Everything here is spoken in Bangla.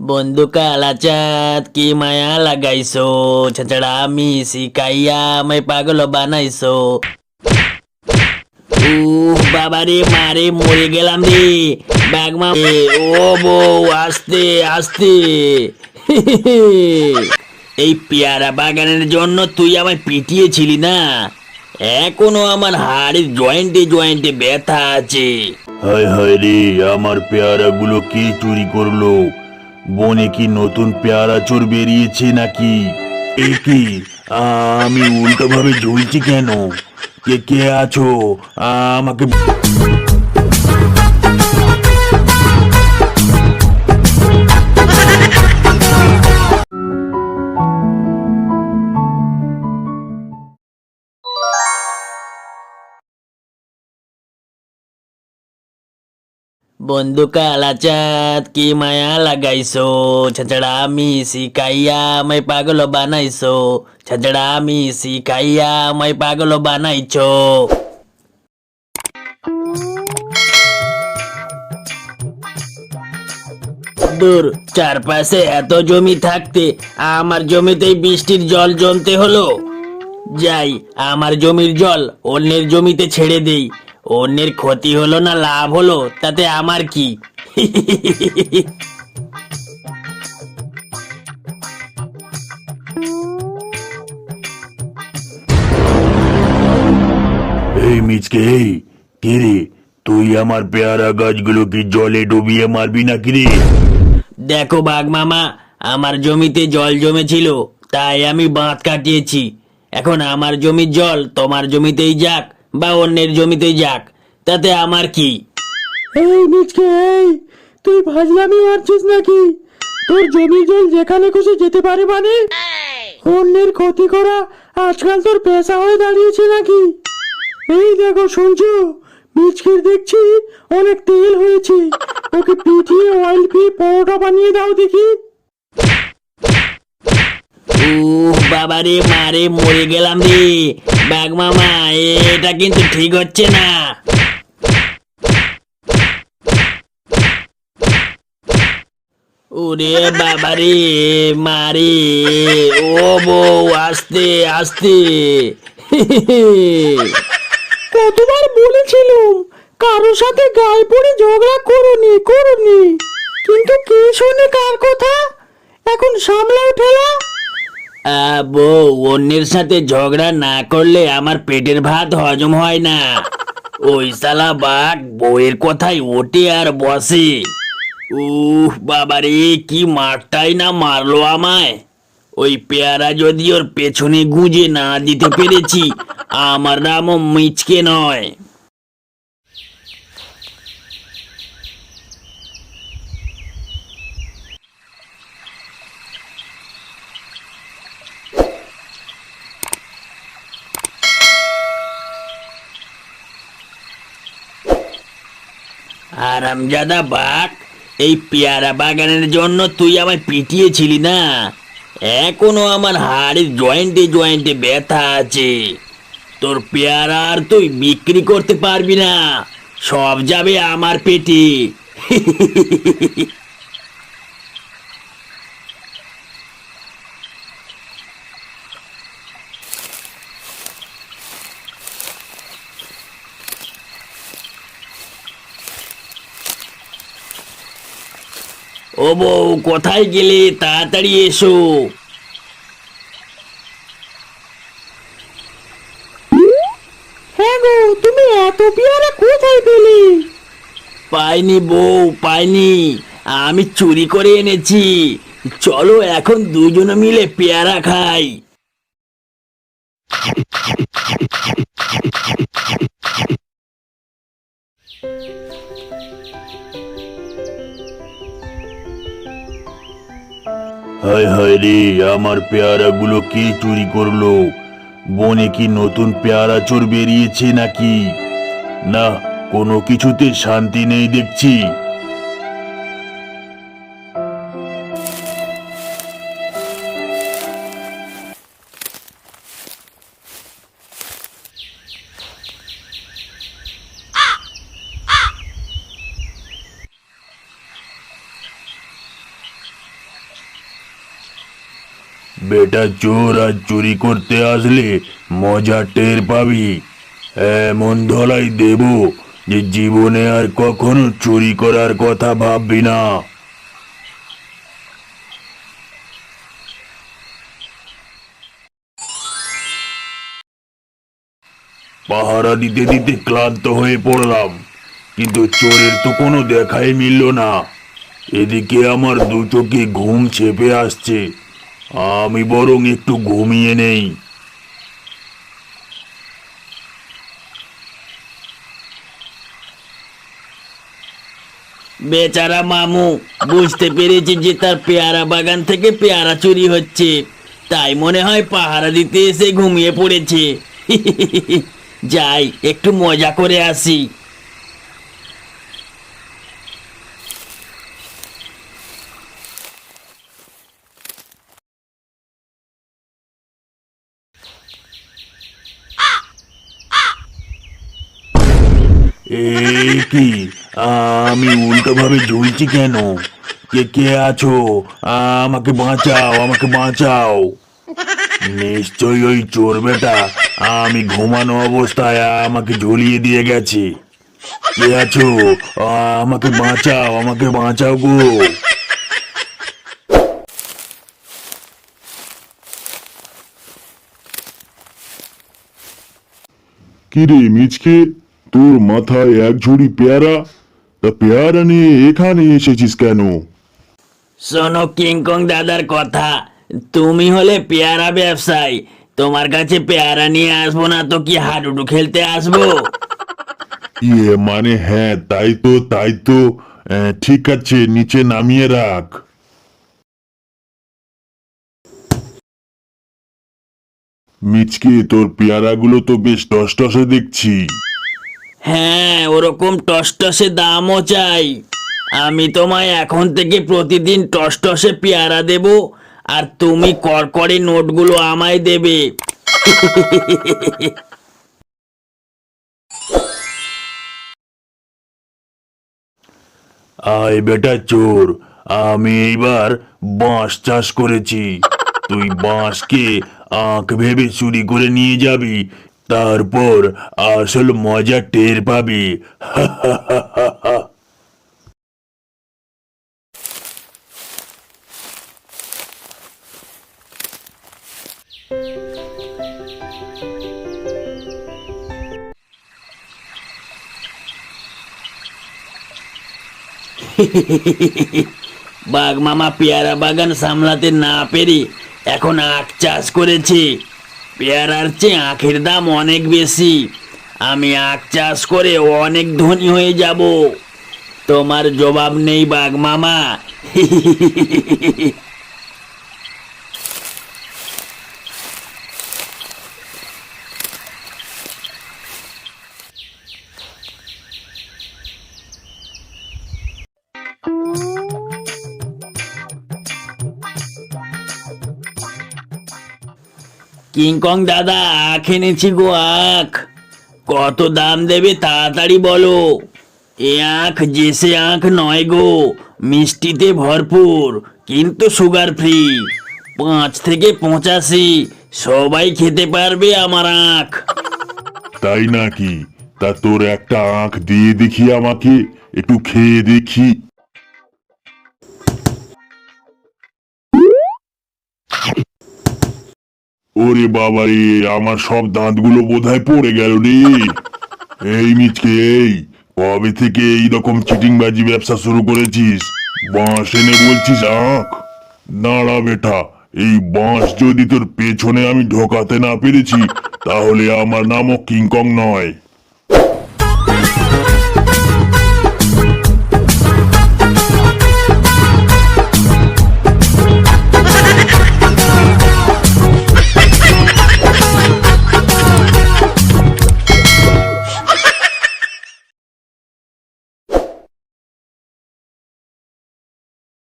বন্ধু কালাচাঁদ কি মায়া লাগাইছো? ছাছাড়া আমি শিকাইয়া আমায় পাগল বানাইছো। উহ, বাবারে, মারে, মরে গেলাম রে। বাগমা ও বউ, আস্তে আস্তে। এই পেয়ারা বাগানের জন্য তুই আমায় পিটিয়েছিলি না? এখনও আমার হাড়ের জয়েন্টে জয়েন্টে ব্যথা আছে। হায় হায় রে, আমার পেয়ারাগুলো কে চুরি করল? বনে কি নতুন পেয়ারা চোর বেরিয়েছে নাকি? এই কি? আমি উল্টোভাবে ঝুলছি কেন? কে কে আছো? আমাকে বন্ধু কালাচাঁদ কি মায়া লাগাইছো? ছাছাড়া আমি শিকাইয়া আমায় পাগল বানাইছো। ছাছাড়া আমি শিকাইয়া আমায় পাগল বানাইছো। দূর, চারপাশে এত জমি থাকতে আমার জমিতেই বৃষ্টির জল জমতে হলো? যাই, আমার জমির জল অন্যের জমিতে ছেড়ে দেই। অন্যের ক্ষতি হলো না লাভ হলো তাতে আমার কি? এই মিচকে এই কে রে? তুই আমার পেয়ারা গাছগুলো কি জলে ডুবিয়ে মারবি নাকি রে? দেখো বাঘ মামা আমার জমিতে জল জমেছিল তাই আমি বাঁধ কাটিয়েছি। এখন আমার জমির জল তোমার জমিতেই যাক। বা অন্যের জমিতেই যাক তাতে আমার কি? এই নিচকে এই তুই ভাজলামি মারছিস নাকি? তোর জমি জল যেখানে খুশি যেতে পারে মানে? অন্যের ক্ষতি করা আজকাল তোর পেশা হয়ে দাঁড়িয়েছে নাকি? এই দেখো শুনছো? মিচকের দেখছি অনেক তেল হয়েছে। ওকে পিটিয়ে অয়েল ফ্রি পরোটা বানিয়ে দাও দেখি। উহ বাবারে মারে মরে গেলাম রে। বাঘ মামা, এটা কিন্তু ঠিক হচ্ছে না। ওরে বাবারে, মারে, ও বউ আস্তে। কতবার বলেছিলাম, কারোর সাথে গায়ে পড়ে ঝগড়া করনি করনি। কিন্তু কে শোনে কার কথা? এখন সামলাও ঠেলা। বউ অন্যের সাথে ঝগড়া না করলে আমার পেটের ভাত হজম হয় না। ওই সালা বাঘ বউয়ের কথাই ওঠে আর বসে। উহ, বাবারে, কি মারটাই না মারলো আমায়। ওই পেয়ারা যদি ওর পেছনে গুঁজে না দিতে পেরেছি, আমার নামও মিচকে নয়। আরামজাদা বাঘ, এই পেয়ারা বাগানের জন্য তুই আমায় পিটিয়েছিলি না? এখনও আমার হাড়ের জয়েন্টে জয়েন্টে ব্যথা আছে। তোর পেয়ারা আর তুই বিক্রি করতে পারবি না। সব যাবে আমার পেটে। ও বউ কোথায় গেলে তাড়াতাড়ি এসো। হ্যাঁ গো তুমি এত পেয়ারা কোথায় পেলে? পাইনি বউ পাইনি। আমি চুরি করে এনেছি। চলো এখন দুজনে মিলে পেয়ারা খাই। হায় হায় রে, আমার পেয়ারাগুলো কে চুরি করল? বনে কি নতুন পেয়ারা চোর বেরিয়েছে নাকি? না, কোনো কিছুতে শান্তি নেই দেখছি। বেটা চোর আর চুরি করতে আসলে মজা টের পাবি। এমন ধলাই দেব যে জীবনে আর কখনো চুরি করার কথা ভাববি না। পাহারা দিতে দিতে ক্লান্ত হয়ে পড়লাম, কিন্তু চোরের তো কোনো দেখাই মিলল না। এদিকে আমার দু চোখে ঘুম চেপে আসছে। আমি বরং একটু ঘুমিয়ে নেই। বেচারা মামু, বুঝতে পেরেছে যে তার পেয়ারা বাগান থেকে পেয়ারা চুরি হচ্ছে। তাই মনে হয় পাহারা দিতে এসে ঘুমিয়ে পড়েছে। যাই, একটু মজা করে আসি। এই কি? আমি উল্টো ভাবে ঝুলছি কেন? কে কে আছো? আমাকে বাঁচাও আমাকে বাঁচাও। নিশ্চয়ই ওই চোর বেটা আমি ঘুমানো অবস্থায় আমাকে ঝুলিয়ে দিয়ে গেছে। কে আছো? আমাকে বাঁচাও আমাকে বাঁচাও গো। কিরে মিচকে? তোর মাথায় এক ঝুড়ি পেয়ারা? তা পেয়ারা নিয়ে এখানে এসেছিস কেন? শোনো কিংকং দাদার কথা। তুমি হলে পেয়ারা ব্যবসায়ী। তোমার কাছে পেয়ারা নিয়ে আসব না তো কি হাডুডু খেলতে আসব? ইয়ে মানে হ্যাঁ তাই তো তাই তো। আহ, ঠিক আছে নিচে নামিয়ে রাখ। মিচকে তোর পেয়ারাগুলো তো বেশ টসটসে দেখছি। হ্যাঁ ওরকম টসটসে দামও চাই। আমি তোমায় এখন থেকে প্রতিদিন টসটসে পেয়ারা দেব, আর তুমি করকরে নোটগুলো আমায় দেবে। আয় বেটা চোর, আমি এইবার বাঁশ চাষ করেছি। তুই বাঁশকে আঁক ভেবে চুরি করে নিয়ে যাবি তারপর আসল মজা টের পাবি। বাঘ মামা পেয়ারা বাগান সামলাতে না পেরে এখন আখ চাষ করেছে। পেয়ারার চেয়ে আখের দাম অনেক বেশি। আমি আখ চাষ করে অনেক ধনী হয়ে যাব। তোমার জবাব নেই বাঘ মামা। কিংকং দাদা আখ এনেছি গো আখ। কত দাম দেবে তাড়াতাড়ি বলো। এ আখ জেসে আখ নয় গো, মিষ্টিতে ভরপুর, কিন্তু সুগার ফ্রি পাঁচ থেকে পঁচাশি, সবাই খেতে পারবে আমার আখ। তাই নাকি? তা তোর একটা আঁখ দিয়ে দেখি আমাকে, একটু খেয়ে দেখি। ওরে বাবা রে, আমার সব দাঁতগুলো বোধহয় পড়ে গেল রে। এই মিচকে, এই, কবে থেকে এইরকম চিটিংবাজি ব্যবসা শুরু করেছিস? বাঁশ এনে বলছিস আঁখ দাঁড়া বেটা, এই বাঁশ যদি তোর পেছনে আমি ঢোকাতে না পেরেছি, তাহলে আমার নামও কিংকং নয়।